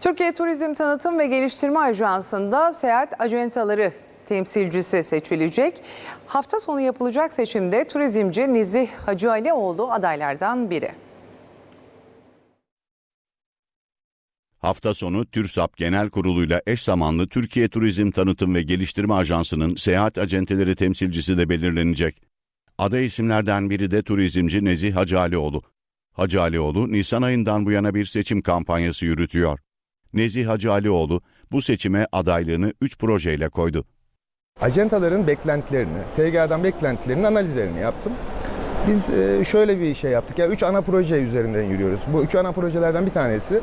Türkiye Turizm Tanıtım ve Geliştirme Ajansı'nda seyahat ajantaları temsilcisi seçilecek. Hafta sonu yapılacak seçimde turizmci Nezih Hacı Alioğlu adaylardan biri. Hafta sonu TÜRSAP Genel Kurulu'yla eş zamanlı Türkiye Turizm Tanıtım ve Geliştirme Ajansı'nın seyahat acenteleri temsilcisi de belirlenecek. Aday isimlerden biri de turizmci Nezih Hacı Alioğlu. Hacı Alioğlu, Nisan ayından bu yana bir seçim kampanyası yürütüyor. Nezih Hacı Alioğlu bu seçime adaylığını 3 projeyle koydu. Acentaların beklentilerini, TGA'dan beklentilerinin analizlerini yaptım. Biz e, şöyle bir şey yaptık. Ya üç ana proje üzerinden yürüyoruz. Bu üç ana projelerden bir tanesi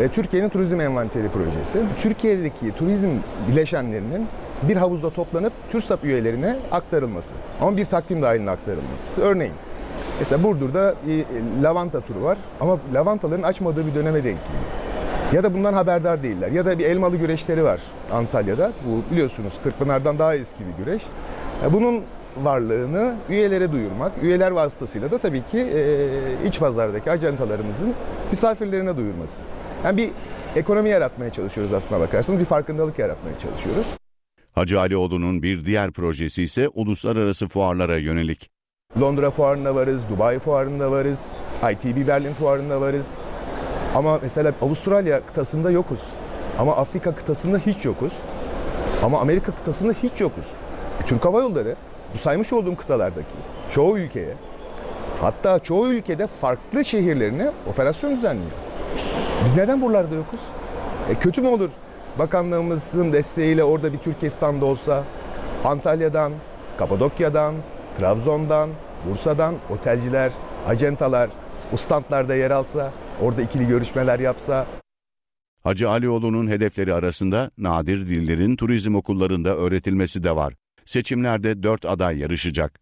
e, Türkiye'nin turizm envanteri projesi. Türkiye'deki turizm bileşenlerinin bir havuzda toplanıp TÜRSAP üyelerine aktarılması. Ama bir takvim dahilinde aktarılması. Örneğin mesela Burdur'da bir e, lavanta turu var ama lavantaların açmadığı bir döneme denk geliyor. Ya da bundan haberdar değiller. Ya da bir elmalı güreşleri var Antalya'da. Bu biliyorsunuz Kırkpınar'dan daha eski bir güreş. E, Bunun varlığını üyelere duyurmak, üyeler vasıtasıyla da tabii ki e, iç pazardaki ajantalarımızın misafirlerine duyurması. Yani bir ekonomi yaratmaya çalışıyoruz aslına bakarsanız, bir farkındalık yaratmaya çalışıyoruz. Hacı Alioğlu'nun bir diğer projesi ise uluslararası fuarlara yönelik. Londra fuarında varız, Dubai fuarında varız, ITB Berlin fuarında varız. Ama mesela Avustralya kıtasında yokuz. Ama Afrika kıtasında hiç yokuz. Ama Amerika kıtasında hiç yokuz. Türk Hava Yolları bu saymış olduğum kıtalardaki çoğu ülkeye hatta çoğu ülkede farklı şehirlerine operasyon düzenliyor. Biz neden buralarda yokuz? E, kötü mü olur? Bakanlığımızın desteğiyle orada bir Türkiye standı olsa Antalya'dan, Kapadokya'dan, Trabzon'dan, Bursa'dan otelciler, acentalar o standlarda yer alsa, orada ikili görüşmeler yapsa, Hacı Alioğlu'nun hedefleri arasında nadir dillerin turizm okullarında öğretilmesi de var. Seçimlerde 4 aday yarışacak.